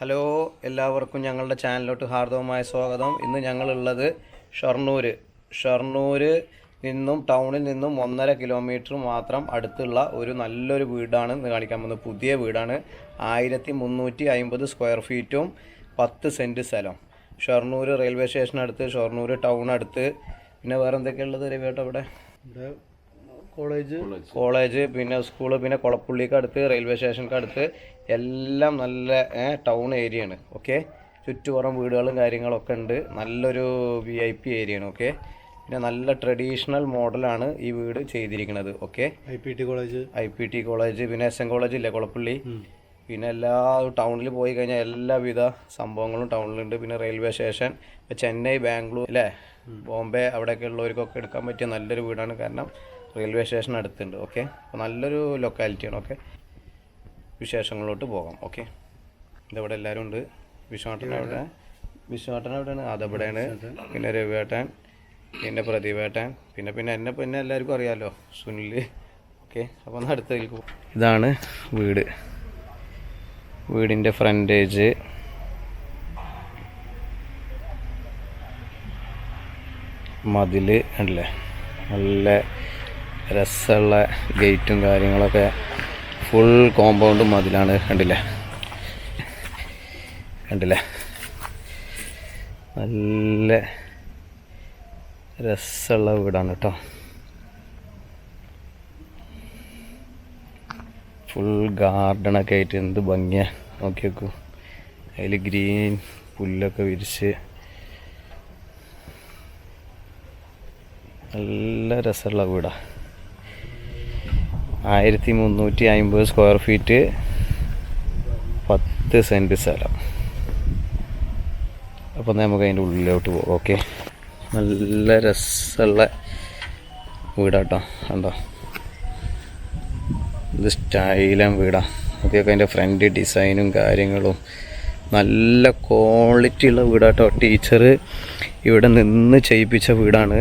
Hello എല്ലാവർക്കും ഞങ്ങളുടെ ചാനലിലോട്ട് ഹാർദവമായ സ്വാഗതം. ഇന്ന് ഞങ്ങളുള്ളത് ഷൊർണൂർ ഷൊർണൂർ നിന്നും ടൗണിൽ നിന്നും ഒന്നര കിലോമീറ്റർ മാത്രം അടുത്തുള്ള ഒരു നല്ലൊരു വീടാണ് ഇന്ന് കാണിക്കാൻ പോകുന്നത്. പുതിയ വീടാണ്. ആയിരത്തി മുന്നൂറ്റി അമ്പത് സ്ക്വയർ ഫീറ്റും പത്ത് സെന്റ് സ്ഥലം. ഷൊർണൂർ റെയിൽവേ സ്റ്റേഷനടുത്ത് ഷൊർണൂർ ടൗൺ അടുത്ത്. പിന്നെ വേറെ എന്തൊക്കെയുള്ളത് രവിയേട്ട അവിടെ? ഇവിടെ കോളേജ്. കോളേജ് പിന്നെ സ്കൂൾ പിന്നെ കൊളപ്പുള്ളിക്ക് അടുത്ത് റെയിൽവേ സ്റ്റേഷനക്ക് അടുത്ത്. എല്ലാം നല്ല ടൗൺ ഏരിയയാണ് ഓക്കെ ചുറ്റുപുറം വീടുകളും കാര്യങ്ങളൊക്കെ ഉണ്ട്. നല്ലൊരു വി ഐ പി ഏരിയയാണ് ഓക്കെ പിന്നെ നല്ല ട്രഡീഷണൽ മോഡലാണ് ഈ വീട് ചെയ്തിരിക്കുന്നത് okay I P T college I P T college പിന്നെ എസ് എൻ കോളേജ് ഇല്ലേ കുളപ്പള്ളി? പിന്നെ എല്ലാ ടൗണിൽ പോയി കഴിഞ്ഞാൽ എല്ലാവിധ സംഭവങ്ങളും ടൗണിലുണ്ട് പിന്നെ റെയിൽവേ സ്റ്റേഷൻ ഇപ്പം ചെന്നൈ ബാംഗ്ലൂർ അല്ലേ ബോംബെ അവിടെയൊക്കെ ഉള്ളവർക്കൊക്കെ എടുക്കാൻ പറ്റിയ നല്ലൊരു വീടാണ്. കാരണം റെയിൽവേ സ്റ്റേഷൻ അടുത്തുണ്ട് ഓക്കെ അപ്പോൾ നല്ലൊരു ലൊക്കാലിറ്റിയാണ് ഓക്കെ വിശേഷങ്ങളിലോട്ട് പോകാം. ഓക്കെ ഇതവിടെ എല്ലാവരും ഉണ്ട്? വിശ്വനാട്ടൻ അവിടെ വിശ്വനാട്ടൻ എവിടെയാണ്? അതെവിടെയാണ്. പിന്നെ രവിവേട്ടൻ പിന്നെ പ്രതിവേട്ടൻ പിന്നെ പിന്നെ എന്നെ പിന്നെ എല്ലാവർക്കും അറിയാമല്ലോ സുനിൽ. ഓക്കെ അപ്പോൾ ഒന്ന് അടുത്തേക്ക് ഇതാണ് വീട്. വീടിന്റെ ഫ്രണ്ടേജ് മതിൽ ഉണ്ടല്ലേ നല്ല രസമുള്ള ഗേറ്റും കാര്യങ്ങളൊക്കെ ഫുൾ കോമ്പൗണ്ടും മതിലാണ്. കണ്ടില്ലേ? കണ്ടില്ലേ? നല്ല രസമുള്ള വീടാണ് കേട്ടോ. ഫുൾ ഗാർഡനൊക്കെ ആയിട്ട് എന്ത് ഭംഗിയാണ് നോക്കി നോക്കൂ അതിൽ ഗ്രീൻ പുല്ലൊക്കെ വിരിച്ച്. നല്ല രസമുള്ള വീടാണ് ആയിരത്തി മുന്നൂറ്റി അമ്പത് സ്ക്വയർ ഫീറ്റ് പത്ത് സെന്റ് സ്ഥലം. അപ്പോൾ നമുക്ക് അതിന്റെ ഉള്ളിലോട്ട് പോകാം ഓക്കെ നല്ല രസമുള്ള വീടാട്ടോ കണ്ടോ? ഇത് സ്റ്റൈലൻ വീടാണ് അതൊക്കെ അതിന്റെ ഫ്രണ്ട് ഡിസൈനും കാര്യങ്ങളും നല്ല ക്വാളിറ്റി ഉള്ള വീടാട്ടോ. ടീച്ചർ ഇവിടെ നിന്ന് ചെയ്യിപ്പിച്ച വീടാണ്.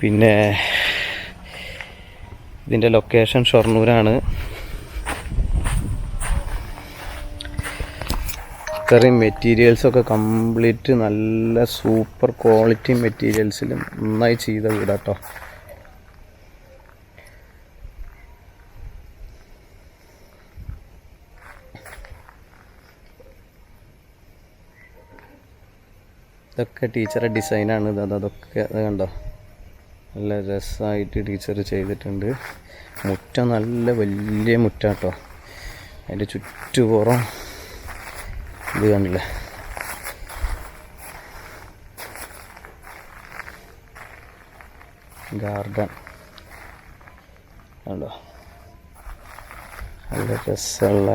പിന്നെ ഇതിന്റെ ലൊക്കേഷൻ ഷൊർണൂരാണ്. ഇത്രയും മെറ്റീരിയൽസൊക്കെ കംപ്ലീറ്റ് നല്ല സൂപ്പർ ക്വാളിറ്റി മെറ്റീരിയൽസിൽ നന്നായി ചെയ്ത വീടാട്ടോ. ഇതൊക്കെ ടീച്ചറെ ഡിസൈനാണ് ഇത് അതൊക്കെ അത് കണ്ടോ? നല്ല രസമായിട്ട് ടീച്ചർ ചെയ്തിട്ടുണ്ട്. മുറ്റം നല്ല വലിയ മുറ്റാട്ടോ. അതിന്റെ ചുറ്റുപുറം ഇത് കണ്ടില്ലേ? ഗാർഡൻ. കണ്ടോ? നല്ല രസമുള്ള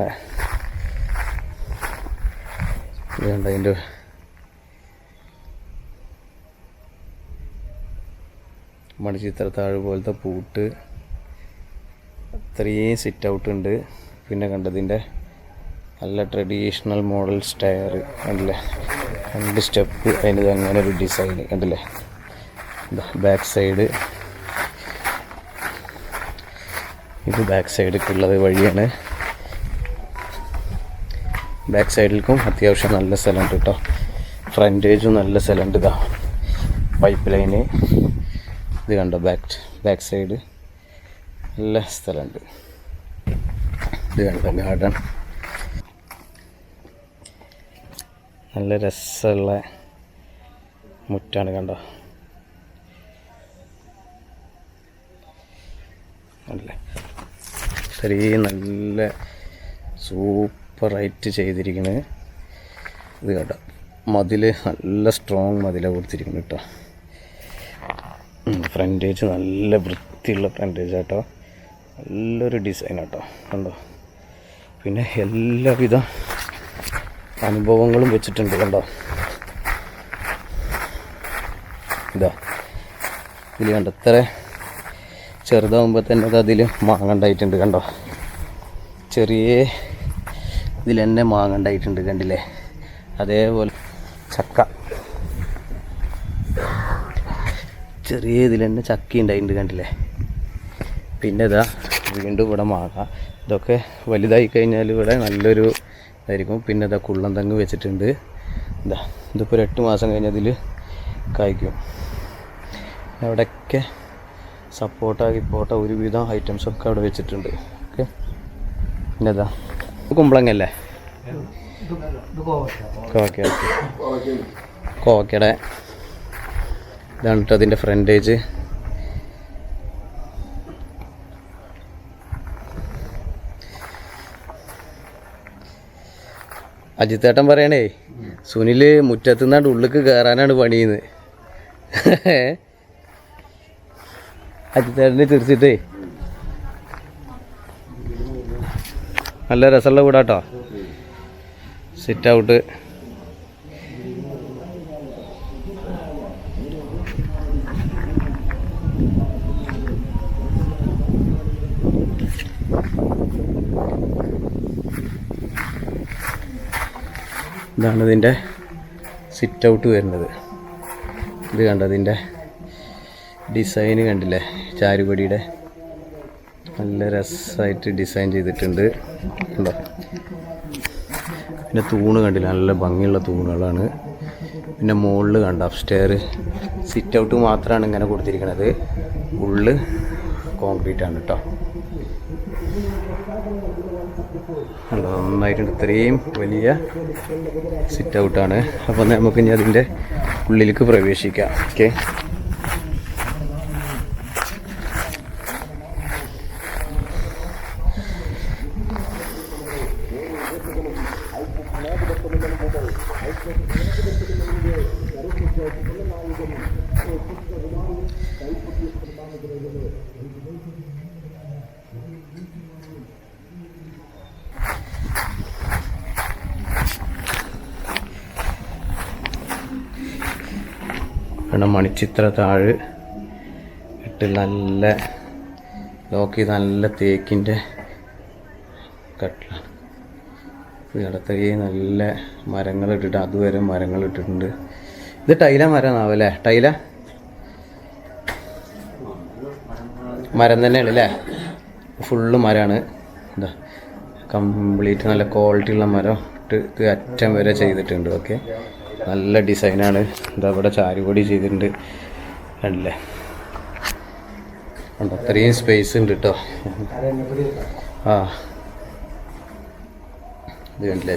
ഇത് കണ്ടോ? അതിന്റെ മണിച്ചിത്രത്താഴ് പോലത്തെ പൂട്ട് അത്രയും സിറ്റ് ഔട്ട് ഉണ്ട്. പിന്നെ കണ്ടതിന്റെ നല്ല ട്രഡീഷണൽ മോഡൽ സ്റ്റയർ കണ്ടില്ലേ? രണ്ട് സ്റ്റെപ്പ് അതിന്റെ അങ്ങനെ ഒരു ഡിസൈൻ കണ്ടില്ലേ? ബാക്ക് സൈഡ് ഇത് ബാക്ക് സൈഡിലേക്കുള്ളത് വഴിയാണ്. ബാക്ക് സൈഡിലേക്കും അത്യാവശ്യം നല്ല സ്ഥലമുണ്ട് കേട്ടോ ഫ്രണ്ടേജും നല്ല സ്ഥലമുണ്ട് ഇതാ പൈപ്പ് ലൈന് ഇത് കണ്ടോ? ബാക്ക് ബാക്ക് സൈഡ് നല്ല സ്ഥലമുണ്ട്. ഇത് കണ്ടോ? ഗാർഡൻ നല്ല രസമുള്ള മുറ്റാണ് കണ്ടോ? നല്ല ഇത്രയും നല്ല സൂപ്പറായിട്ട് ചെയ്തിരിക്കുന്നത് ഇത് കേട്ടോ മതിൽ നല്ല സ്ട്രോങ് മതിലാണ് കൊടുത്തിരിക്കുന്നത് കേട്ടോ. ഫ്രണ്ടേജ് നല്ല വൃത്തിയുള്ള ഫ്രണ്ടേജ് കേട്ടോ നല്ലൊരു ഡിസൈൻ കേട്ടോ കണ്ടോ? പിന്നെ എല്ലാവിധ അനുഭവങ്ങളും വെച്ചിട്ടുണ്ട് കണ്ടോ? ഇതാ. ഇതിൽ കണ്ടോ? ഇത്ര ചെറുതാകുമ്പോൾ തന്നെ അത് അതിൽ മാങ്ങണ്ടായിട്ടുണ്ട് കണ്ടോ? ചെറിയ ഇതിൽ തന്നെ മാങ്ങണ്ടായിട്ടുണ്ട് കണ്ടില്ലേ? അതേപോലെ ചക്ക. ചെറിയ ഇതിൽ തന്നെ ചക്കി ഉണ്ടായിട്ടുണ്ട് കണ്ടില്ലേ? പിന്നെ ഇതാ വീണ്ടും ഇവിടെ മാങ്ങ. ഇതൊക്കെ വലുതായി കഴിഞ്ഞാൽ ഇവിടെ നല്ലൊരു ഇതായിരിക്കും. പിന്നെ ഇതാ കുള്ളം തെങ്ങ് വെച്ചിട്ടുണ്ട്. ഇതാ ഇതിപ്പോൾ ഒരു എട്ട് മാസം കഴിഞ്ഞതിൽ കായ്ക്കും. അവിടെയൊക്കെ സപ്പോർട്ട ഗിപ്പോട്ട ഒരുവിധം ഐറ്റംസ് ഒക്കെ അവിടെ വെച്ചിട്ടുണ്ട്. ഓക്കെ. പിന്നെ ഇതാ കുമ്പളങ്ങല്ലേ കോക്കയുടെ ഇതാണ് കേട്ടോ അതിന്റെ ഫ്രണ്ടേജ് അജിത്തേട്ടൻ പറയണേ സുനിൽ മുറ്റത്തുനിന്നാണ്ട് ഉള്ളിക്ക് കയറാനാണ് പണിയുന്നത് അജിത്തേട്ടനെ തിരിച്ചിട്ടേ നല്ല രസമുള്ള വീടാട്ടോ. സിറ്റ് ഔട്ട് ഇതാണ് ഇതിന്റെ സിറ്റ് ഔട്ട് വരുന്നത്. ഇത് കണ്ടോ ഇതിന്റെ ഡിസൈന് കണ്ടില്ലേ? ചാരുപടിയുടെ നല്ല രസമായിട്ട് ഡിസൈൻ ചെയ്തിട്ടുണ്ട്. കണ്ടോ? പിന്നെ തൂണ് കണ്ടില്ല? നല്ല ഭംഗിയുള്ള തൂണുകളാണ്. പിന്നെ മുകളിൽ കണ്ട അപ്സ്റ്റെയർ സിറ്റ് ഔട്ട് മാത്രമാണ് ഇങ്ങനെ കൊടുത്തിരിക്കുന്നത് ഉള്ളിൽ കോൺക്രീറ്റ് ആണ് കേട്ടോ കണ്ടോ നന്നായിട്ടുണ്ട്. ഇത്രയും വലിയ സിറ്റ് ഔട്ടാണ് അപ്പോൾ നമുക്ക് ഇനി അതിന്റെ ഉള്ളിലേക്ക് പ്രവേശിക്കാം. ഓക്കെ പിന്നെ മണിച്ചിത്ര താഴ് ഇട്ട് നല്ല ലോക്ക് നല്ല തേക്കിന്റെ കട്ടിലാണ്. ഇടത്തേക്ക് നല്ല മരങ്ങൾ ഇട്ടിട്ട് അതുവരെ മരങ്ങൾ ഇട്ടിട്ടുണ്ട്. ഇത് ടൈല മരമാവും അല്ലേ? ടൈല? മരം തന്നെയാണ് അല്ലേ? ഫുള്ള് മരമാണ്. എന്താ കംപ്ലീറ്റ് നല്ല ക്വാളിറ്റി ഉള്ള മരം ഇട്ട് ഇത് അറ്റം വരെ ചെയ്തിട്ടുണ്ട് ഓക്കെ? നല്ല ഡിസൈനാണ്. ഇതാ ഇവിടെ ചാരുപൊടി ചെയ്തിട്ടുണ്ട്. അല്ലേ? ഉണ്ട് അത്രയും സ്പേസ് ഉണ്ട് കേട്ടോ ആ. ഇത് കണ്ടില്ലേ?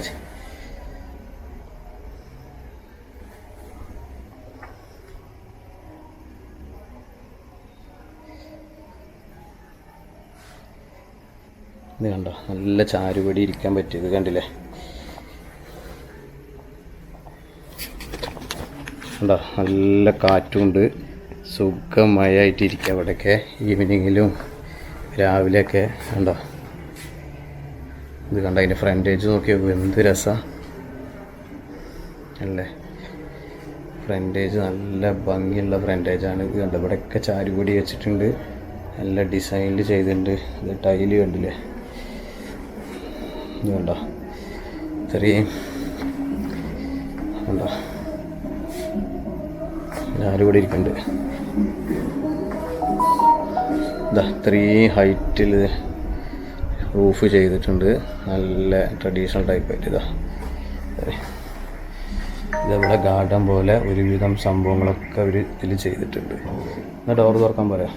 ഇത് കണ്ടോ നല്ല ചാരുപടി ഇരിക്കാൻ പറ്റിയത് കണ്ടില്ലേ? കണ്ടോ നല്ല കാറ്റുണ്ട്. സുഖമയായിട്ടിരിക്കുക അവിടെയൊക്കെ. ഈവനിങ്ങിലും രാവിലെയൊക്കെ കണ്ടോ. ഇത് കണ്ട അതിന്റെ ഫ്രണ്ടേജ് നോക്കിയോ? എന്ത് രസമാണ് അല്ലേ? ഫ്രണ്ടേജ് നല്ല ഭംഗിയുള്ള ഫ്രണ്ടേജാണ് ഇത് കണ്ടോ ഇവിടെയൊക്കെ ചാരുപൊടി വെച്ചിട്ടുണ്ട്. നല്ല ഡിസൈനിൽ ചെയ്തിട്ടുണ്ട്. ഇത് ടൈൽ കണ്ടില്ലേ? ഇത് കണ്ടോ ഇത്രയും കണ്ടോ. ചാരുപൊടി ഇരിക്കുന്നുണ്ട് ഇതാ ഇത്രയും ഹൈറ്റിൽ റൂഫ് ചെയ്തിട്ടുണ്ട്. നല്ല ട്രഡീഷണൽ ടൈപ്പ് ആയിട്ട് ഇതാ. ഇതവിടെ ഗാർഡൻ പോലെ ഒരുവിധം സംഭവങ്ങളൊക്കെ അവർ ഇതിൽ ചെയ്തിട്ടുണ്ട്. എന്നാൽ ഡോർ തുറക്കാൻ പറയാം?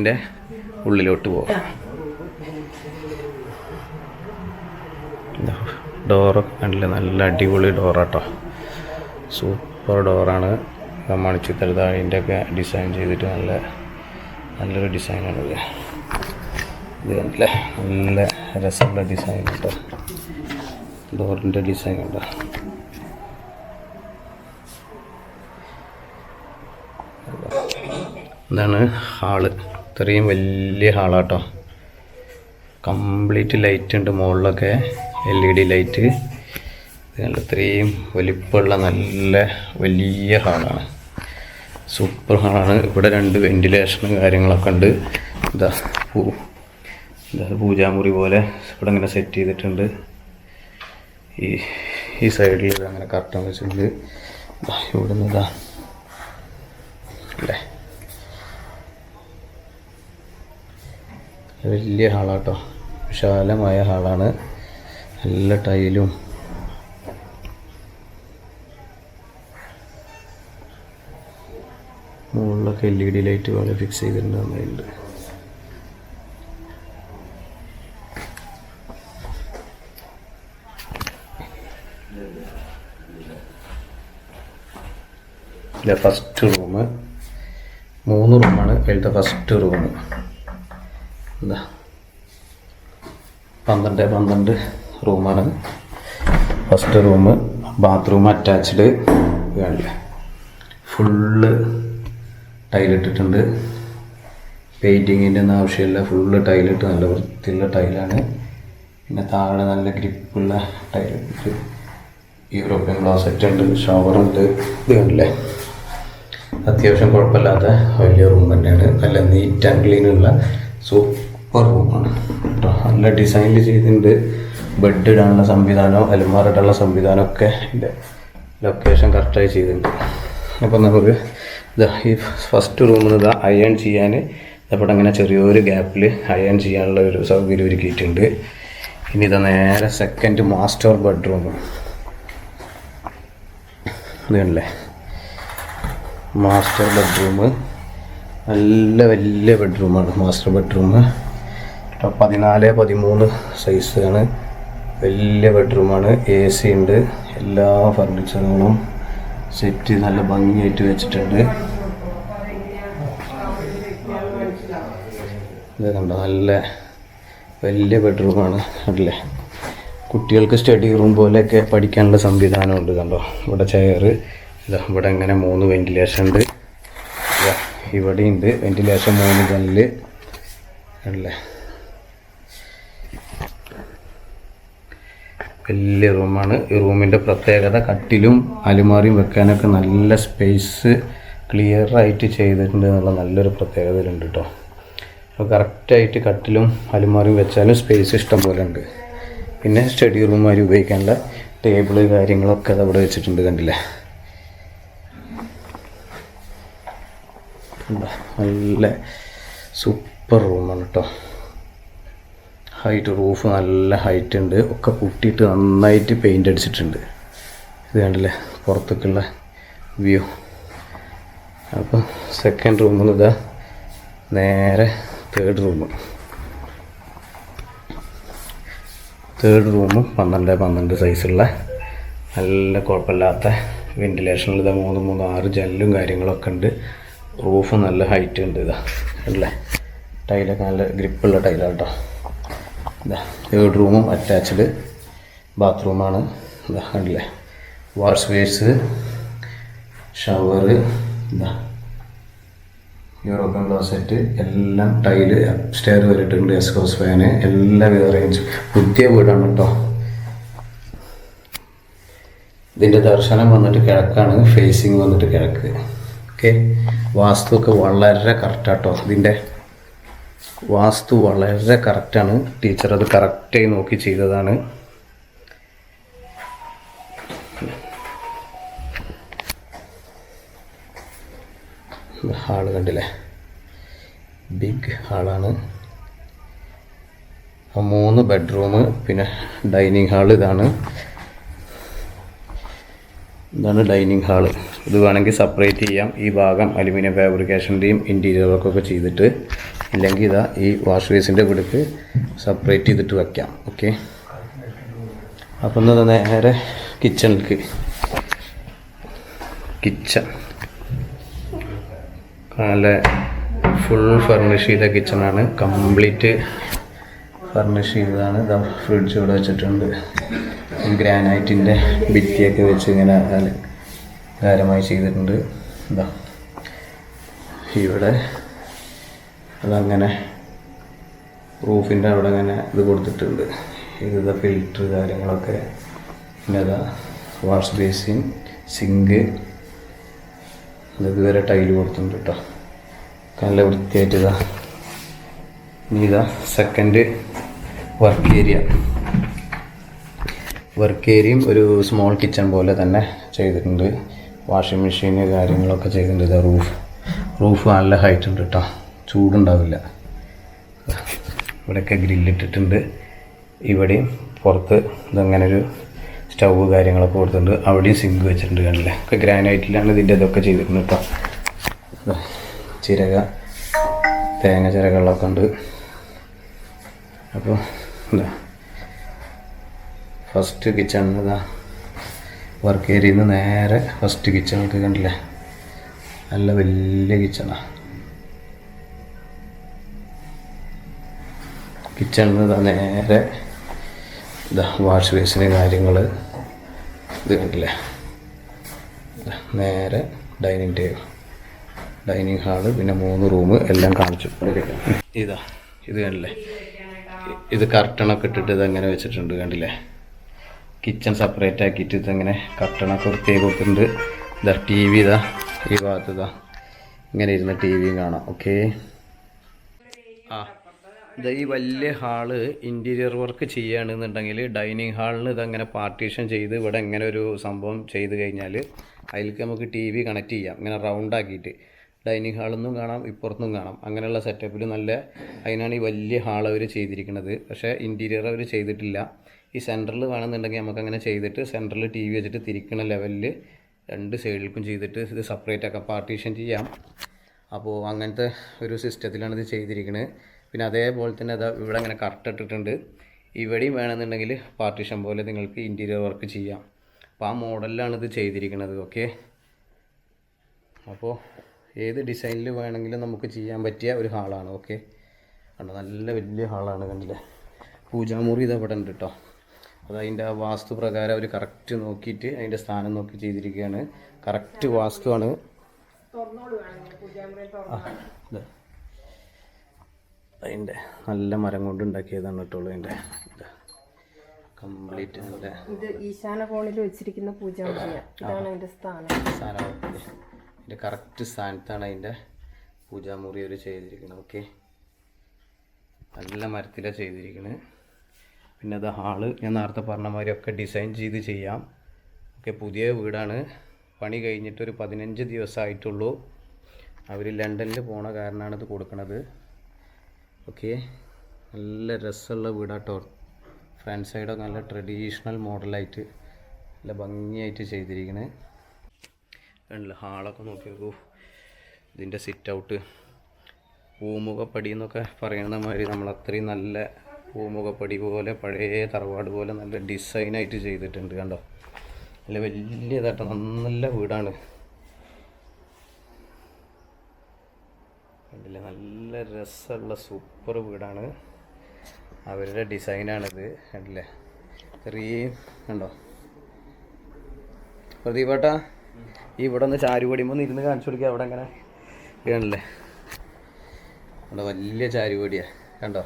വീടിന്റെ ഉള്ളിലോട്ട് പോവാം. ഡോറൊക്കെ കണ്ടില്ല? നല്ല അടിപൊളി ഡോറാട്ടോ സൂപ്പർ ഡോറാണ് മണിച്ചിത്തരുതാഴിന്റെ ഒക്കെ ഡിസൈൻ ചെയ്തിട്ട് നല്ല നല്ലൊരു ഡിസൈനാണ് ഇത്. കണ്ടില്ലേ? നല്ല രസമുള്ള ഡിസൈൻ കേട്ടോ ഡോറിന്റെ ഡിസൈൻ കേട്ടോ എന്താണ് ഹാൾ. ഇത്രയും വലിയ ഹാളാട്ടോ. കംപ്ലീറ്റ് ലൈറ്റ് ഉണ്ട് മുകളിലൊക്കെ എൽ ഇ ഡി ലൈറ്റ്. ഇത് ഇത്രയും വലിപ്പമുള്ള നല്ല വലിയ ഹാളാണ്. സൂപ്പർ ഹാളാണ്. ഇവിടെ രണ്ട് വെന്റിലേഷനും കാര്യങ്ങളൊക്കെ ഉണ്ട്. ഇതാ പൂ. ഇതാ പൂജാമുറി പോലെ ഇവിടെ ഇങ്ങനെ സെറ്റ് ചെയ്തിട്ടുണ്ട്. ഈ ഈ സൈഡിൽ അങ്ങനെ കറക്റ്റ് വെച്ചിട്ടുണ്ട്. ഇവിടെ നിന്ന് ഇതാ. അല്ലേ? വലിയ ഹാളാട്ടോ. വിശാലമായ ഹാളാണ്. നല്ല ടൈലും. മുകളിലൊക്കെ എൽ ഇ ഡി ലൈറ്റ് പോലെ ഫിക്സ് ചെയ്തിട്ടുണ്ട് ഇല്ല ഫസ്റ്റ് റൂം മൂന്ന് റൂമാണ് അതിലത്തെ ഫസ്റ്റ് റൂം എന്താ പന്ത്രണ്ട് പന്ത്രണ്ട് റൂമാണ്. First room bathroom attached. കാണില്ല ഫുള്ള് ടൈലിട്ടിട്ടുണ്ട്. പെയിന്റിങ്ങിന്റെ ഒന്നും ആവശ്യമില്ല. ഫുള്ള് ടൈലിട്ട് നല്ല വൃത്തിയുള്ള ടൈലാണ്. പിന്നെ താഴെ നല്ല ഗ്രിപ്പുള്ള ടൈലിട്ട് യൂറോപ്യൻ ക്ലോസറ്റ് ഉണ്ട് ഷവറുണ്ട് ഇത് കണ്ടില്ലേ? അത്യാവശ്യം കുഴപ്പമില്ലാത്ത വലിയ റൂം തന്നെയാണ്. നല്ല നീറ്റ് ആൻഡ് ക്ലീനുള്ള ഉള്ള സൂപ്പർ റൂമാണ് കേട്ടോ. നല്ല ഡിസൈനിൽ ചെയ്തിട്ടുണ്ട്. ബെഡ് ഇടാനുള്ള സംവിധാനം അലമാര ഇടാനുള്ള സംവിധാനം ഒക്കെ ഇതിന്റെ ലൊക്കേഷൻ കറക്റ്റായി ചെയ്തിട്ടുണ്ട്. അപ്പം നമുക്ക് ഈ ഫസ്റ്റ് റൂമിൽ ഇതാ അയൺ ചെയ്യാൻ ഇവിടെ അങ്ങനെ ചെറിയൊരു ഗ്യാപ്പിൽ അയൺ ചെയ്യാനുള്ള ഒരു സൗകര്യം ഒരുക്കിയിട്ടുണ്ട്. ഇനി ഇതാ നേരെ സെക്കൻഡ് മാസ്റ്റർ ബെഡ്റൂം ഇത് മാസ്റ്റർ ബെഡ്റൂം നല്ല വലിയ ബെഡ്റൂമാണ് മാസ്റ്റർ ബെഡ്റൂം പതിനാല് പതിമൂന്ന് സൈസാണ് വലിയ ബെഡ്റൂമാണ് എ സി ഉണ്ട്. എല്ലാ ഫർണിച്ചറുകളും സെറ്റ് നല്ല ഭംഗിയായിട്ട് വെച്ചിട്ടുണ്ട്. നല്ല വലിയ ബെഡ്റൂമാണ് അല്ലേ കുട്ടികൾക്ക് സ്റ്റഡി റൂം പോലെയൊക്കെ പഠിക്കാനുള്ള സംവിധാനമുണ്ട് കണ്ടോ? ഇവിടെ ചെയർ ഇതാ ഇവിടെ ഇങ്ങനെ മൂന്ന് വെന്റിലേഷൻ ഉണ്ട്. ഇവിടെയുണ്ട്. വെന്റിലേഷൻ മൂന്ന് ജനൽ കണ്ടില്ലേ? വലിയ റൂമാണ്. ഈ റൂമിന്റെ പ്രത്യേകത കട്ടിലും അലുമാറിയും വെക്കാനൊക്കെ നല്ല സ്പേസ് ക്ലിയർ ആയിട്ട് ചെയ്തിട്ടുണ്ട് എന്നുള്ള നല്ലൊരു പ്രത്യേകതയിലുണ്ട് കേട്ടോ അപ്പോൾ കറക്റ്റായിട്ട് കട്ടിലും അലുമാറിയും വെച്ചാലും സ്പേസ് ഇഷ്ടം പോലെ ഉണ്ട്. പിന്നെ സ്റ്റഡി റൂമാരി ഉപയോഗിക്കാനുള്ള ടേബിൾ കാര്യങ്ങളൊക്കെ അത് അവിടെ വെച്ചിട്ടുണ്ട് കണ്ടില്ലേ? നല്ല സൂപ്പർ റൂമാണ് കേട്ടോ ഹൈറ്റ് റൂഫ് നല്ല ഹൈറ്റ് ഉണ്ട്. ഒക്കെ പൊട്ടിയിട്ട് നന്നായിട്ട് പെയിന്റ് അടിച്ചിട്ടുണ്ട്. ഇത് കണ്ടല്ലേ? പുറത്തേക്കുള്ള വ്യൂ അപ്പോൾ സെക്കൻഡ് റൂമിൽ ഇതാ നേരെ തേർഡ് റൂം തേർഡ് റൂമും പന്ത്രണ്ട് പന്ത്രണ്ട് സൈസുള്ള നല്ല കുഴപ്പമില്ലാത്ത വെന്റിലേഷനിൽ ഇതാ മൂന്ന് മൂന്ന് ആറ് ജനലും കാര്യങ്ങളൊക്കെ ഉണ്ട്. റൂഫ് നല്ല ഹൈറ്റ് ഉണ്ട് ഇതാ. അല്ലേ ടൈലൊക്കെ നല്ല ഗ്രിപ്പുള്ള ടൈലാണ് കേട്ടോ ഇതാ തേർഡ് റൂമും അറ്റാച്ച്ഡ് ബാത്റൂമാണ് ഇതാ കണ്ടില്ലേ? വാഷ് ബേസ് ഷവർ ഇതാ യൂറോപ്യൻ ക്ലോസെറ്റ് എല്ലാം ടൈൽ സ്റ്റെയർ വരിട്ടുണ്ട് എസ്കോസ് ഫാന് എല്ലാവിധ റേഞ്ച് പുതിയ വീടാണ് കേട്ടോ ഇതിന്റെ ദർശനം വന്നിട്ട് കിഴക്കാണ് ഫേസിങ് വന്നിട്ട് കിഴക്ക്. ഓക്കെ വാസ്തുവൊക്കെ വളരെ കറക്റ്റാട്ടോ ഇതിന്റെ വാസ്തു വളരെ കറക്റ്റാണ് ടീച്ചർ അത് കറക്റ്റായി നോക്കി ചെയ്തതാണ്. ഹാൾ കണ്ടില്ലേ? ബിഗ് ഹാളാണ് മൂന്ന് ബെഡ്റൂം പിന്നെ ഡൈനിങ് ഹാൾ ഇതാണ്. ഇതാണ് ഡൈനിങ് ഹാൾ ഇത് വേണമെങ്കിൽ സെപ്പറേറ്റ് ചെയ്യാം. ഈ ഭാഗം അലുമിനിയം ഫാബ്രിക്കേഷന്റെയും ഇന്റീരിയറൊക്കെ ചെയ്തിട്ട്. ഇല്ലെങ്കിൽ ഇതാ ഈ വാഷ് ബേസിന്റെ ഇവിടേക്ക് സെപ്പറേറ്റ് ചെയ്തിട്ട് വയ്ക്കാം ഓക്കെ അപ്പം എന്നാൽ നേരെ കിച്ചണിലേക്ക് കിച്ചൺ നല്ല ഫുൾ ഫർണിഷ് ചെയ്ത കിച്ചണാണ് കംപ്ലീറ്റ് ഫർണിഷ് ചെയ്തതാണ്. ഇതാ ഫ്രിഡ്ജ് ഇവിടെ വെച്ചിട്ടുണ്ട്. ഗ്രാനൈറ്റിന്റെ ഭിത്തിയൊക്കെ വെച്ച് ഇങ്ങനെ കാര്യമായി ചെയ്തിട്ടുണ്ട്. ഇതാ. ഇവിടെ അതങ്ങനെ റൂഫിന്റെ അവിടെ അങ്ങനെ ഇത് കൊടുത്തിട്ടുണ്ട്. ഇത് ഫിൽറ്റർ കാര്യങ്ങളൊക്കെ. പിന്നെ അതാ വാഷ് ബേസിൻ സിങ്ക് ഇതുവരെ ടൈൽ കൊടുത്തിട്ടുണ്ട് കേട്ടോ നല്ല വൃത്തിയായിട്ട് ഇതാ ഇനി ഇതാ സെക്കൻഡ് വർക്ക് ഏരിയ വർക്ക് ഏരിയയും ഒരു സ്മോൾ കിച്ചൺ പോലെ തന്നെ ചെയ്തിട്ടുണ്ട്. വാഷിംഗ് മെഷീൻ കാര്യങ്ങളൊക്കെ ചെയ്തിട്ടുണ്ട് ഇതാ റൂഫ് റൂഫ് നല്ല ഹൈറ്റ് ഉണ്ട് കേട്ടോ ചൂടുണ്ടാവില്ല. ഇവിടെയൊക്കെ ഗ്രില്ലിട്ടിട്ടുണ്ട്. ഇവിടെയും പുറത്ത് ഇതങ്ങനെ ഒരു സ്റ്റൗവ് കാര്യങ്ങളൊക്കെ കൊടുത്തിട്ടുണ്ട്. അവിടെയും സിങ്ക് വെച്ചിട്ടുണ്ട് കണ്ടില്ലേ? ഒക്കെ ഗ്രാനൈറ്റിലാണ് ഇതിന്റെ ഇതൊക്കെ ചെയ്തിട്ടുണ്ട് കേട്ടോ. ചിരക തേങ്ങ ചിരകളൊക്കെ ഉണ്ട്. അപ്പോൾ എന്താ ഫസ്റ്റ് കിച്ചൺ ഇതാ വർക്ക് ഏരിയയിൽ നിന്ന് നേരെ ഫസ്റ്റ് കിച്ചണൊക്കെ കണ്ടില്ലേ? നല്ല വലിയ കിച്ചണാണ് കിച്ചണിൽ നേരെ ഇതാ വാഷ് ബേസിന് കാര്യങ്ങൾ ഇത് കണ്ടില്ലേ? നേരെ ഡൈനിങ് ടേബിൾ ഡൈനിങ് ഹാൾ പിന്നെ മൂന്ന് റൂം എല്ലാം കാണിച്ചു. ഇതാ ഇത് കണ്ടില്ലേ? ഇത് കർട്ടണൊക്കെ ഇട്ടിട്ട് ഇതങ്ങനെ വെച്ചിട്ടുണ്ട് കണ്ടില്ലേ? കിച്ചൺ സെപ്പറേറ്റ് ആക്കിയിട്ട് ഇതങ്ങനെ കർട്ടണൊക്കെ വൃത്തിയായി കൊടുത്തിട്ടുണ്ട്. ഇതാ ടി വി ഇതാ ഈ ഭാഗത്ത് ഇതാ. ഇങ്ങനെ ഇരുന്ന് ടി വിയും കാണാം. ഓക്കേ ഈ വലിയ ഹാൾ ഇന്റീരിയർ വർക്ക് ചെയ്യുകയാണെന്നുണ്ടെങ്കിൽ ഡൈനിങ് ഹാളിന് ഇതങ്ങനെ പാർട്ടീഷൻ ചെയ്ത് ഇവിടെ ഇങ്ങനെ ഒരു സംഭവം ചെയ്ത് കഴിഞ്ഞാൽ അതിലേക്ക് നമുക്ക് ടി വി കണക്ട് ചെയ്യാം. ഇങ്ങനെ റൗണ്ട് ആക്കിയിട്ട്. ഡൈനിങ് ഹാളിൽ നിന്നും കാണാം ഇപ്പുറത്തും കാണാം. അങ്ങനെയുള്ള സെറ്റപ്പിൽ നല്ല അതിനാണ് ഈ വലിയ ഹാൾ അവർ ചെയ്തിരിക്കുന്നത്. പക്ഷേ ഇന്റീരിയർ അവർ ചെയ്തിട്ടില്ല. ഈ സെന്ററിൽ വേണമെന്നുണ്ടെങ്കിൽ നമുക്ക് അങ്ങനെ ചെയ്തിട്ട് സെന്ററിൽ ടി വി വെച്ചിട്ട് തിരിക്കുന്ന ലെവലിൽ രണ്ട് സൈഡിലേക്കും ചെയ്തിട്ട് ഇത് സെപ്പറേറ്റ് ആക്കാം പാർട്ടീഷൻ ചെയ്യാം. അപ്പോൾ അങ്ങനത്തെ ഒരു സിസ്റ്റത്തിലാണ് ഇത് ചെയ്തിരിക്കുന്നത് പിന്നെ അതേപോലെ തന്നെ അത് ഇവിടെ ഇങ്ങനെ കറക്റ്റ് ഇട്ടിട്ടുണ്ട്. ഇവിടെയും വേണമെന്നുണ്ടെങ്കിൽ പാർട്ടീഷൻ പോലെ നിങ്ങൾക്ക് ഇന്റീരിയർ വർക്ക് ചെയ്യാം. അപ്പോൾ ആ മോഡലിലാണ് ഇത് ചെയ്തിരിക്കുന്നത് ഓക്കെ അപ്പോൾ ഏത് ഡിസൈനിൽ വേണമെങ്കിലും നമുക്ക് ചെയ്യാൻ പറ്റിയ ഒരു ഹാളാണ് ഓക്കെ കണ്ടോ നല്ല വലിയ ഹാളാണ് കണ്ടില്ലേ? പൂജാമുറി ഇത് അവിടെ ഉണ്ട് കേട്ടോ അത് അതിന്റെ ആ വാസ്തു പ്രകാരം അവർ കറക്റ്റ് നോക്കിയിട്ട് അതിന്റെ സ്ഥാനം നോക്കി ചെയ്തിരിക്കുകയാണ്. കറക്റ്റ് വാസ്തുവാണ്. ആ, ഇത്. അതിന്റെ നല്ല മരം കൊണ്ട് ഉണ്ടാക്കിയതാണ് കേട്ടോ അതിന്റെ. കംപ്ലീറ്റ് നല്ല ഇത് ഈശാന കോണിൽ വെച്ചിരിക്കുന്ന പൂജാമുറിയാണ് ഇതാണ് അതിന്റെ സ്ഥാനം. അതിന്റെ കറക്റ്റ് സ്ഥാനത്താണ് അതിന്റെ പൂജാമുറി ഒരു ചെയ്തിരിക്കുന്നത്. ഓക്കെ. നല്ല മരത്തിലാണ് ചെയ്തിരിക്കുന്നത്. പിന്നെ അത് ഹാൾ. ഞാൻ നേരത്തെ പറഞ്ഞ മാതിരി ഒക്കെ ഡിസൈൻ ചെയ്ത് ചെയ്യാം. ഒക്കെ പുതിയ വീടാണ്. പണി കഴിഞ്ഞിട്ടൊരു പതിനഞ്ച് ദിവസമായിട്ടുള്ളൂ. അവർ ലണ്ടനിൽ പോണ കാരണമാണ് ഇത് കൊടുക്കുന്നത് ഓക്കെ. നല്ല രസമുള്ള വീടാട്ടോ. ഫ്രണ്ട് സൈഡൊക്കെ നല്ല ട്രഡീഷണൽ മോഡലായിട്ട് നല്ല ഭംഗിയായിട്ട് ചെയ്തിരിക്കുന്നത് കണ്ടില്ല ഹാളൊക്കെ നോക്കി നോക്കൂ. ഇതിന്റെ സിറ്റ് ഔട്ട് പൂമുഖപ്പടി എന്നൊക്കെ പറയുന്ന മാതിരി നമ്മൾ അത്രയും നല്ല പൂമുഖപ്പടി പോലെ പഴയ തറവാട് പോലെ നല്ല ഡിസൈനായിട്ട് ചെയ്തിട്ടുണ്ട് കണ്ടോ. നല്ല വലിയതായിട്ട് നല്ല വീടാണ്. കണ്ടില്ലേ നല്ല രസമുള്ള സൂപ്പർ വീടാണ്. അവരുടെ ഡിസൈനാണിത് കണ്ടില്ലേ ചെറിയ കണ്ടോ? പ്രദീപേട്ടാ ഈ ഇവിടെ ഒന്ന് ചാരു പൊടിയുമ്പോൾ ഇരുന്ന് കാണിച്ചു കൊടുക്കുക അവിടെ അങ്ങനെ ഇടണല്ലേ അവിടെ വലിയ ചാരു പൊടിയാണ് കണ്ടോ?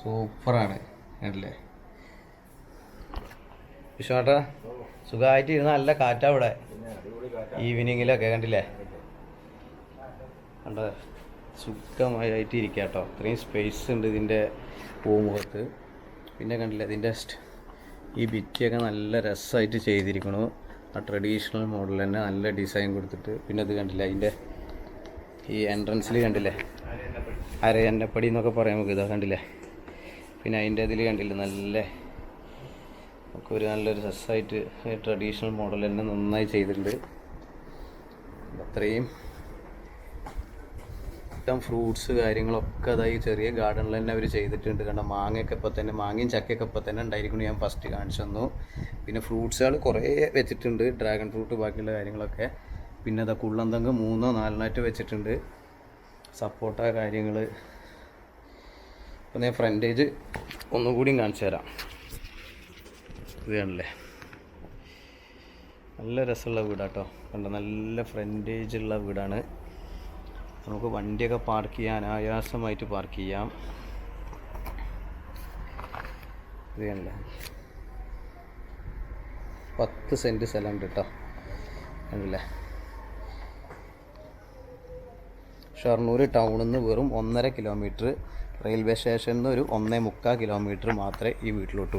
സൂപ്പറാണ് കണ്ടില്ലേ വിശ്വാട്ടാ സുഖമായിട്ട് ഇരുന്ന് നല്ല കാറ്റാ ഇവിടെ. ഈവനിങ്ങിലൊക്കെ കണ്ടില്ലേ? കണ്ടോ? സുഖമായിട്ട് ഇരിക്കുക കേട്ടോ അത്രയും സ്പേസ് ഉണ്ട് ഇതിന്റെ പൂമുഖത്ത് പിന്നെ കണ്ടില്ല ഇതിന്റെ ഈ ഭിത്തിയൊക്കെ നല്ല രസമായിട്ട് ചെയ്തിരിക്കണു. ആ ട്രഡീഷണൽ മോഡൽ തന്നെ നല്ല ഡിസൈൻ കൊടുത്തിട്ട്. പിന്നെ ഇത് കണ്ടില്ല അതിന്റെ ഈ എൻട്രൻസിൽ കണ്ടില്ലേ അര അരയന്നപ്പടി എന്നൊക്കെ പറയാം നമുക്ക്. ഇതാ കണ്ടില്ലേ പിന്നെ അതിന്റെ ഇതിൽ കണ്ടില്ല നല്ല ഒക്കെ ഒരു നല്ലൊരു രസമായിട്ട് ട്രഡീഷണൽ മോഡൽ തന്നെ നന്നായി ചെയ്തിട്ടുണ്ട്. അത്രയും മൊത്തം ഫ്രൂട്ട്സ് കാര്യങ്ങളൊക്കെ അതായി ചെറിയ ഗാർഡനിൽ തന്നെ അവർ ചെയ്തിട്ടുണ്ട്. കാരണം മാങ്ങയൊക്കെ ഇപ്പം തന്നെ മാങ്ങയും ചക്കയൊക്കെ ഇപ്പം തന്നെ ഉണ്ടായിരിക്കുന്നു. ഞാൻ ഫസ്റ്റ് കാണിച്ചു തന്നു. പിന്നെ ഫ്രൂട്ട്സുകൾ കുറേ വെച്ചിട്ടുണ്ട്. ഡ്രാഗൺ ഫ്രൂട്ട് ബാക്കിയുള്ള കാര്യങ്ങളൊക്കെ. പിന്നെ അതാ കുള്ളന്തങ്ക് മൂന്നോ നാലെണ്ണായിട്ട് വെച്ചിട്ടുണ്ട്. സപ്പോട്ട കാര്യങ്ങൾ അപ്പം ഞാൻ ഫ്രണ്ടേജ് ഒന്നുകൂടിയും കാണിച്ചു തരാം. ഇതാണല്ലേ നല്ല രസമുള്ള വീടാട്ടോ. കണ്ട നല്ല ഫ്രണ്ടേജ് ഉള്ള വീടാണ്. നമുക്ക് വണ്ടിയൊക്കെ പാർക്ക് ചെയ്യാൻ അനായാസമായിട്ട് പാർക്ക് ചെയ്യാം. ഇത് കണ്ടില്ലേ പത്ത് സെന്റ് സ്ഥലമുണ്ട് കേട്ടോ കണ്ടില്ലേ? ഷൊർണൂർ ടൗണിൽ നിന്ന് വെറും ഒന്നര കിലോമീറ്റർ റെയിൽവേ സ്റ്റേഷനിൽ നിന്ന് ഒരു ഒന്നേ മുക്കാൽ കിലോമീറ്റർ മാത്രമേ ഈ വീട്ടിലോട്ട്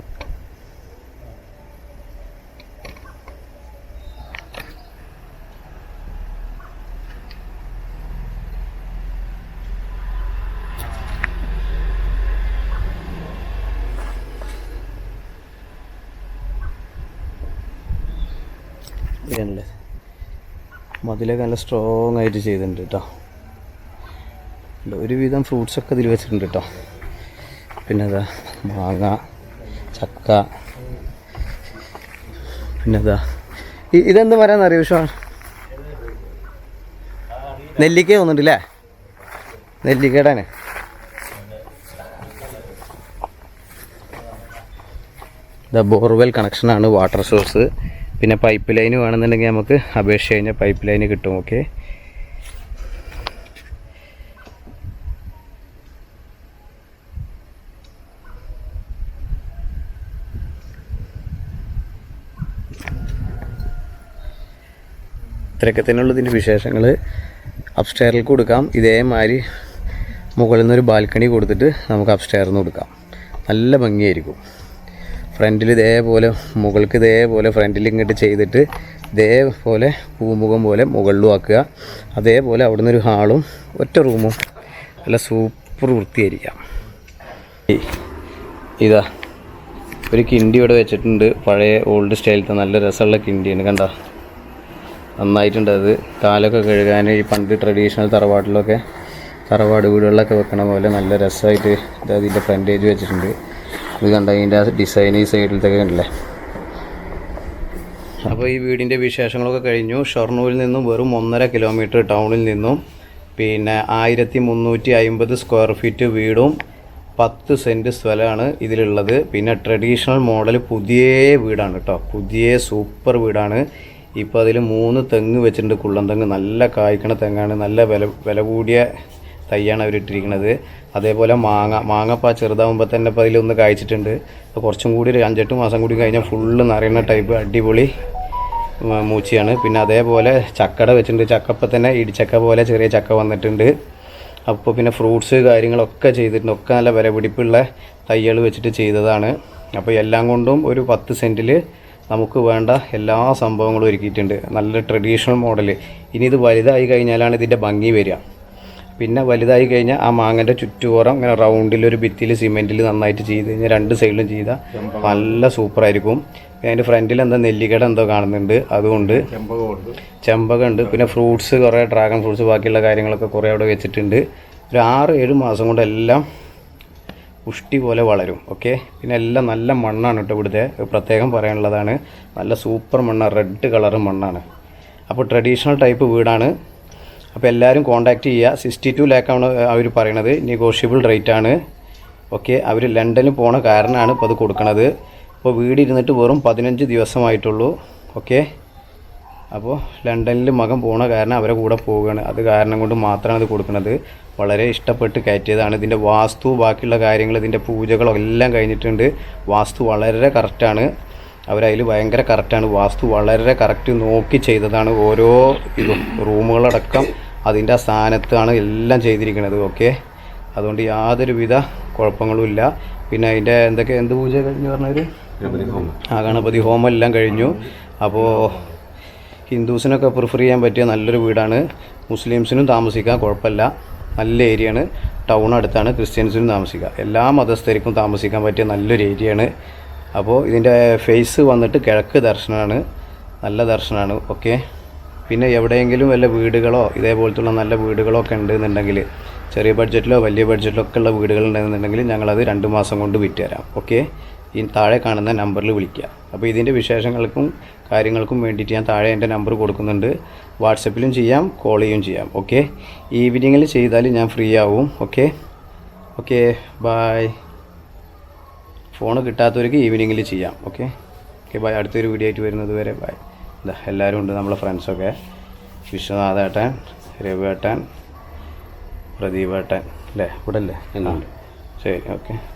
ഇതാണല്ലേ മതിലൊക്കെ നല്ല സ്ട്രോങ് ആയിട്ട് ചെയ്തിട്ടുണ്ട് കേട്ടോ. ഒരുവിധം ഫ്രൂട്ട്സ് ഒക്കെ ഇതിൽ വെച്ചിട്ടുണ്ട് കേട്ടോ പിന്നെ അതാ മാങ്ങ ചക്ക പിന്നെ അതാ ഇതെന്ത് മരം അറിയോ വിഷു നെല്ലിക്ക തോന്നുന്നുണ്ടല്ലേ നെല്ലിക്കടാണ്. ഇതാ ബോർവെൽ കണക്ഷനാണ് വാട്ടർ സോഴ്സ് പിന്നെ പൈപ്പ് ലൈൻ വേണമെന്നുണ്ടെങ്കിൽ നമുക്ക് അപേക്ഷ കഴിഞ്ഞാൽ പൈപ്പ് ലൈന് കിട്ടും ഓക്കെ ഇത്രയൊക്കെ തന്നെയുള്ള ഇതിന്റെ വിശേഷങ്ങൾ അപ്സ്റ്റെയറിൽ കൊടുക്കാം. ഇതേമാതിരി മുകളിൽ നിന്നൊരു ബാൽക്കണി കൊടുത്തിട്ട് നമുക്ക് അപ്സ്റ്റെയറിൽ നിന്ന് കൊടുക്കാം. നല്ല ഭംഗിയായിരിക്കും. ഫ്രണ്ടിൽ ഇതേപോലെ മുകൾക്ക് ഇതേപോലെ ഫ്രണ്ടിൽ ഇങ്ങോട്ട് ചെയ്തിട്ട് ഇതേപോലെ പൂമുഖം പോലെ മുകളിലും ആക്കുക. അതേപോലെ അവിടെ നിന്നൊരു ഹാളും ഒറ്റ റൂമും. നല്ല സൂപ്പർ വൃത്തിയായിരിക്കാം. ഇതാ ഒരു കിണ്ടി ഇവിടെ വെച്ചിട്ടുണ്ട്. പഴയ ഓൾഡ് സ്റ്റൈലത്തെ നല്ല രസമുള്ള കിണ്ടിയാണ് കണ്ട? നന്നായിട്ടുണ്ട് അത്. കാലൊക്കെ കഴുകാൻ ഈ പണ്ട് ട്രഡീഷണൽ തറവാട്ടിലൊക്കെ തറവാട് വീടുകളിലൊക്കെ വെക്കണ പോലെ നല്ല രസമായിട്ട് ഇത് അതിന്റെ ഫ്രണ്ടേജ് വെച്ചിട്ടുണ്ട്. ഇത് കണ്ട അതിന്റെ ഡിസൈൻ ഈ സൈഡിലത്തൊക്കെ കണ്ടില്ലേ? അപ്പോൾ ഈ വീടിന്റെ വിശേഷങ്ങളൊക്കെ കഴിഞ്ഞു. ഷൊർണൂരിൽ നിന്നും വെറും ഒന്നര കിലോമീറ്റർ ടൗണിൽ നിന്നും പിന്നെ ആയിരത്തി മുന്നൂറ്റി അമ്പത് സ്ക്വയർ ഫീറ്റ് വീടും പത്ത് സെന്റ് സ്ഥലമാണ് ഇതിലുള്ളത്. പിന്നെ ട്രഡീഷണൽ മോഡൽ പുതിയ വീടാണ് കേട്ടോ. പുതിയ സൂപ്പർ വീടാണ്. ഇപ്പോൾ അതിൽ മൂന്ന് തെങ്ങ് വെച്ചിട്ടുണ്ട്. കുള്ളൻ തെങ്ങ് നല്ല കായ്ക്കണ തെങ്ങാണ്. നല്ല വില വില കൂടിയ തൈയാണ് അവർ ഇട്ടിരിക്കുന്നത്. അതേപോലെ മാങ്ങ മാങ്ങ ചെറുതാകുമ്പോൾ തന്നെ ഇപ്പോൾ അതിലൊന്ന് കായ്ച്ചിട്ടുണ്ട്. അപ്പോൾ കുറച്ചും കൂടി ഒരു അഞ്ചെട്ട് മാസം കൂടി കഴിഞ്ഞാൽ ഫുള്ള് നിറയുന്ന ടൈപ്പ് അടിപൊളി മൂച്ചയാണ്. പിന്നെ അതേപോലെ ചക്കട വെച്ചിട്ടുണ്ട്. ചക്കപ്പം തന്നെ ഇടിച്ചക്ക പോലെ ചെറിയ ചക്ക വന്നിട്ടുണ്ട്. അപ്പോൾ പിന്നെ ഫ്രൂട്ട്സ് കാര്യങ്ങളൊക്കെ ചെയ്തിട്ടുണ്ട്. ഒക്കെ നല്ല വില പിടിപ്പുള്ള തൈകൾ വെച്ചിട്ട് ചെയ്തതാണ്. അപ്പോൾ എല്ലാം കൊണ്ടും ഒരു പത്ത് സെന്റിൽ നമുക്ക് വേണ്ട എല്ലാ സംഭവങ്ങളും ഒരുക്കിയിട്ടുണ്ട്. നല്ല ട്രഡീഷണൽ മോഡൽ ഇനി ഇത് വലുതായി കഴിഞ്ഞാലാണ് ഇതിന്റെ ഭംഗി വരിക. പിന്നെ വലുതായി കഴിഞ്ഞാൽ ആ മാങ്ങന്റെ ചുറ്റുപുറം ഇങ്ങനെ റൗണ്ടിൽ ഒരു ഭിത്തിയിൽ സിമെന്റിൽ നന്നായിട്ട് ചെയ്ത് കഴിഞ്ഞാൽ രണ്ട് സൈഡിലും ചെയ്താൽ നല്ല സൂപ്പറായിരിക്കും. പിന്നെ അതിന്റെ ഫ്രണ്ടിൽ എന്താ നെല്ലിക്കട എന്തോ കാണുന്നുണ്ട് അതുകൊണ്ട് ചെമ്പകമുണ്ട്. പിന്നെ ഫ്രൂട്ട്സ് കുറേ ഡ്രാഗൺ ഫ്രൂട്ട്സ് ബാക്കിയുള്ള കാര്യങ്ങളൊക്കെ കുറേ അവിടെ വെച്ചിട്ടുണ്ട്. ഒരു ആറ് ഏഴ് മാസം കൊണ്ട് എല്ലാം പുഷ്ടി പോലെ വളരും ഓക്കെ? പിന്നെ എല്ലാം നല്ല മണ്ണാണ് കേട്ടോ ഇവിടുത്തെ. പ്രത്യേകം പറയാനുള്ളതാണ്. നല്ല സൂപ്പർ മണ്ണാണ് റെഡ് കളർ മണ്ണാണ്. അപ്പോൾ ട്രഡീഷണൽ ടൈപ്പ് വീടാണ്. അപ്പോൾ എല്ലാവരും കോൺടാക്റ്റ് ചെയ്യുക. സിക്സ്റ്റി ടു ലാക്കാണ് അവർ പറയണത്. നെഗോഷ്യബിൾ റേറ്റ് ആണ്. ഓക്കെ അവർ ലണ്ടനിൽ പോണ കാരണമാണ് ഇപ്പോൾ അത് കൊടുക്കണത്. ഇപ്പോൾ വീട് ഇരുന്നിട്ട് വെറും പതിനഞ്ച് ദിവസമായിട്ടുള്ളൂ. ഓക്കെ അപ്പോൾ ലണ്ടനിൽ മകൻ പോണ കാരണം അവരെ കൂടെ പോവുകയാണ്. അത് കാരണം കൊണ്ട് മാത്രമാണ് ഇത് കൊടുക്കുന്നത് വളരെ ഇഷ്ടപ്പെട്ട് കയറ്റിയതാണ്. ഇതിന്റെ വാസ്തു ബാക്കിയുള്ള കാര്യങ്ങൾ ഇതിന്റെ പൂജകളോ എല്ലാം കഴിഞ്ഞിട്ടുണ്ട്. വാസ്തു വളരെ കറക്റ്റാണ് അവരതിൽ ഭയങ്കര കറക്റ്റാണ് വാസ്തു വളരെ കറക്റ്റ് നോക്കി ചെയ്തതാണ് ഓരോ ഇതും. റൂമുകളടക്കം അതിന്റെ സ്ഥാനത്താണ് എല്ലാം ചെയ്തിരിക്കുന്നത് ഓക്കെ അതുകൊണ്ട് യാതൊരുവിധ കുഴപ്പങ്ങളുമില്ല പിന്നെ അതിന്റെ എന്തൊക്കെ എന്ത് പൂജ കഴിഞ്ഞു പറഞ്ഞൊരു ആ ഗണപതി ഹോമം എല്ലാം കഴിഞ്ഞു. അപ്പോൾ ഹിന്ദുസിനൊക്കെ പ്രിഫർ ചെയ്യാൻ പറ്റിയ നല്ലൊരു വീടാണ്. മുസ്ലിംസിനും താമസിക്കാൻ കുഴപ്പമില്ല. നല്ല ഏരിയയാണ് ടൗൺ അടുത്താണ് ക്രിസ്ത്യൻസിനും താമസിക്കുക എല്ലാ മതസ്ഥർക്കും താമസിക്കാൻ പറ്റിയ നല്ലൊരു ഏരിയയാണ് അപ്പോൾ ഇതിന്റെ ഫേസ് വന്നിട്ട് കിഴക്ക് ദർശനമാണ്. നല്ല ദർശനമാണ് ഓക്കെ പിന്നെ എവിടെയെങ്കിലും വല്ല വീടുകളോ ഇതേപോലത്തുള്ള നല്ല വീടുകളോ ഒക്കെ ഉണ്ടെന്നുണ്ടെങ്കിൽ ചെറിയ ബഡ്ജറ്റിലോ വലിയ ബഡ്ജറ്റിലോ ഒക്കെ ഉള്ള വീടുകൾ ഉണ്ടെന്നുണ്ടെങ്കിൽ ഞങ്ങളത് രണ്ട് മാസം കൊണ്ട് വിറ്റ് തരാം. ഓക്കെ ഈ താഴെ കാണുന്ന നമ്പറിൽ വിളിക്കുക. അപ്പോൾ ഇതിന്റെ വിശേഷങ്ങൾക്കും കാര്യങ്ങൾക്കും വേണ്ടിയിട്ട് ഞാൻ താഴെ എന്റെ നമ്പർ കൊടുക്കുന്നുണ്ട്. വാട്സപ്പിലും ചെയ്യാം കോൾ ചെയ്യുകയും ചെയ്യാം. ഓക്കെ ഈവനിങ്ങിൽ ചെയ്താൽ ഞാൻ ഫ്രീ ആവും. ഓക്കെ ഓക്കെ ബായ് ഫോൺ കിട്ടാത്തവർക്ക് ഈവനിങ്ങിൽ ചെയ്യാം. ഓക്കെ ഓക്കെ ബായ് അടുത്തൊരു വീഡിയോ ആയിട്ട് വരുന്നത് വരെ ബൈ ഇതാ എല്ലാവരും ഉണ്ട് നമ്മളെ ഫ്രണ്ട്സൊക്കെ വിശ്വനാഥേട്ടൻ രവിവേട്ടൻ പ്രദീപേട്ടൻ. അല്ലേ? ഇവിടെ അല്ലേ. ശരി ഓക്കെ